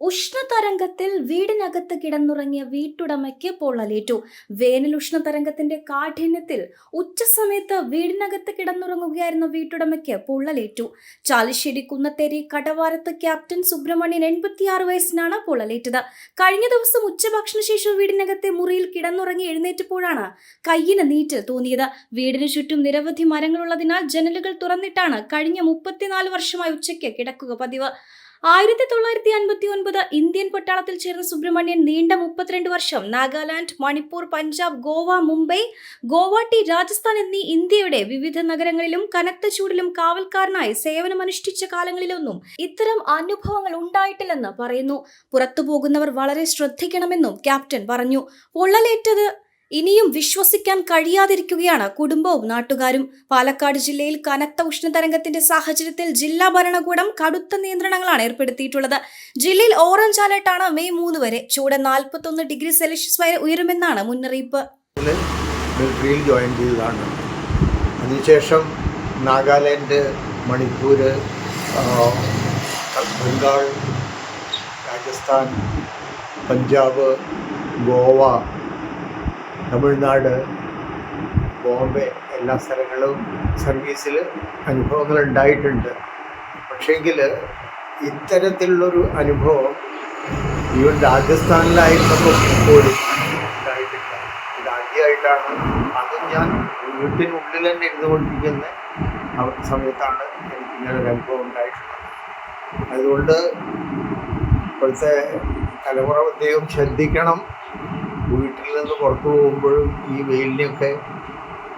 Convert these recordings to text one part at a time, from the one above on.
ഉഷ്ണതരംഗത്തിൽ വീടിനകത്ത് കിടന്നുറങ്ങിയ വീട്ടുടമയ്ക്ക് പൊള്ളലേറ്റു. വേനൽ ഉഷ്ണതരംഗത്തിന്റെ കാഠിന്യത്തിൽ ഉച്ചസമയത്ത് വീടിനകത്ത് കിടന്നുറങ്ങുകയായിരുന്ന വീട്ടുടമയ്ക്ക് പൊള്ളലേറ്റു. ചാലിശ്ശേരി കുന്നത്തേരി കടവാരത്ത് ക്യാപ്റ്റൻ സുബ്രഹ്മണ്യൻ എൺപത്തിയാറ് വയസ്സിനാണ് പൊള്ളലേറ്റത്. കഴിഞ്ഞ ദിവസം ഉച്ചഭക്ഷണ ശേഷം വീടിനകത്തെ മുറിയിൽ കിടന്നുറങ്ങി എഴുന്നേറ്റപ്പോഴാണ് കയ്യിന് നീറ്റൽ തോന്നിയത്. വീടിനു ചുറ്റും നിരവധി മരങ്ങളുള്ളതിനാൽ ജനലുകൾ തുറന്നിട്ടാണ് കഴിഞ്ഞ മുപ്പത്തിനാല് വർഷമായി ഉച്ചയ്ക്ക് കിടക്കുക പതിവ്. ആയിരത്തി തൊള്ളായിരത്തി അൻപത്തി ഒൻപത് ഇന്ത്യൻ പട്ടാളത്തിൽ ചേർന്ന സുബ്രഹ്മണ്യൻ നീണ്ട മുപ്പത്തിരണ്ട് വർഷം നാഗാലാൻഡ് മണിപ്പൂർ പഞ്ചാബ് ഗോവ മുംബൈ ഗോവാട്ടി രാജസ്ഥാൻ എന്നീ ഇന്ത്യയുടെ വിവിധ നഗരങ്ങളിലും കനത്ത ചൂടിലും കാവൽക്കാരനായി സേവനമനുഷ്ഠിച്ച കാലങ്ങളിലൊന്നും ഇത്തരം അനുഭവങ്ങൾ ഉണ്ടായിട്ടില്ലെന്ന് പറയുന്നു. പുറത്തു പോകുന്നവർ വളരെ ശ്രദ്ധിക്കണമെന്നും ക്യാപ്റ്റൻ പറഞ്ഞു. പൊള്ളലേറ്റത് ഇനിയും വിശ്വസിക്കാൻ കഴിയാതിരിക്കുകയാണ് കുടുംബവും നാട്ടുകാരും. പാലക്കാട് ജില്ലയിൽ കനത്ത ഉഷ്ണതരംഗത്തിന്റെ സാഹചര്യത്തിൽ ജില്ലാ ഭരണകൂടം കടുത്ത നിയന്ത്രണങ്ങളാണ് ഏർപ്പെടുത്തിയിട്ടുള്ളത്. ജില്ലയിൽ ഓറഞ്ച് അലർട്ടാണ് മെയ് മൂന്ന് വരെ. ചൂട് നാൽപ്പത്തൊന്ന് ഡിഗ്രി സെൽഷ്യസ് വരെ ഉയരുമെന്നാണ് മുന്നറിയിപ്പ്. അതിനുശേഷം നാഗാലാൻഡ് മണിപ്പൂർ ബംഗാൾ രാജസ്ഥാൻ പഞ്ചാബ് ഗോവ തമിഴ്നാട് ബോംബെ എല്ലാ സ്ഥലങ്ങളും സർവീസിൽ അനുഭവങ്ങൾ ഉണ്ടായിട്ടുണ്ട് പക്ഷേങ്കിൽ ഇത്തരത്തിലുള്ളൊരു അനുഭവം ഈവൻ രാജസ്ഥാനിലായിരുന്നപ്പോൾ പോലും ഉണ്ടായിട്ടില്ല. ഇതാദ്യമായിട്ടാണ് അതും ഞാൻ വീട്ടിനുള്ളിൽ തന്നെ ഇരുന്നുകൊണ്ടിരിക്കുന്ന സമയത്താണ് എനിക്ക് ഇങ്ങനെ ഒരു അനുഭവം ഉണ്ടായിട്ടുള്ളത്. അതുകൊണ്ട് ഇപ്പോഴത്തെ തലമുറ പ്രത്യേകം ശ്രദ്ധിക്കണം. നിന്ന് പുറത്തു പോകുമ്പോഴും ഈ വെയിലിനെയൊക്കെ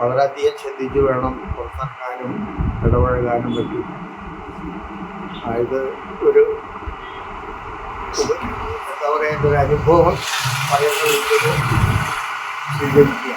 വളരെയധികം ശ്രദ്ധിച്ച് വേണം പുറത്തിറങ്ങാനും ഇടപഴകാനും പറ്റും. അതായത് ഒരു എന്താ പറയുക ഒരു അനുഭവം പറയുന്നത് സ്വീകരിക്കുക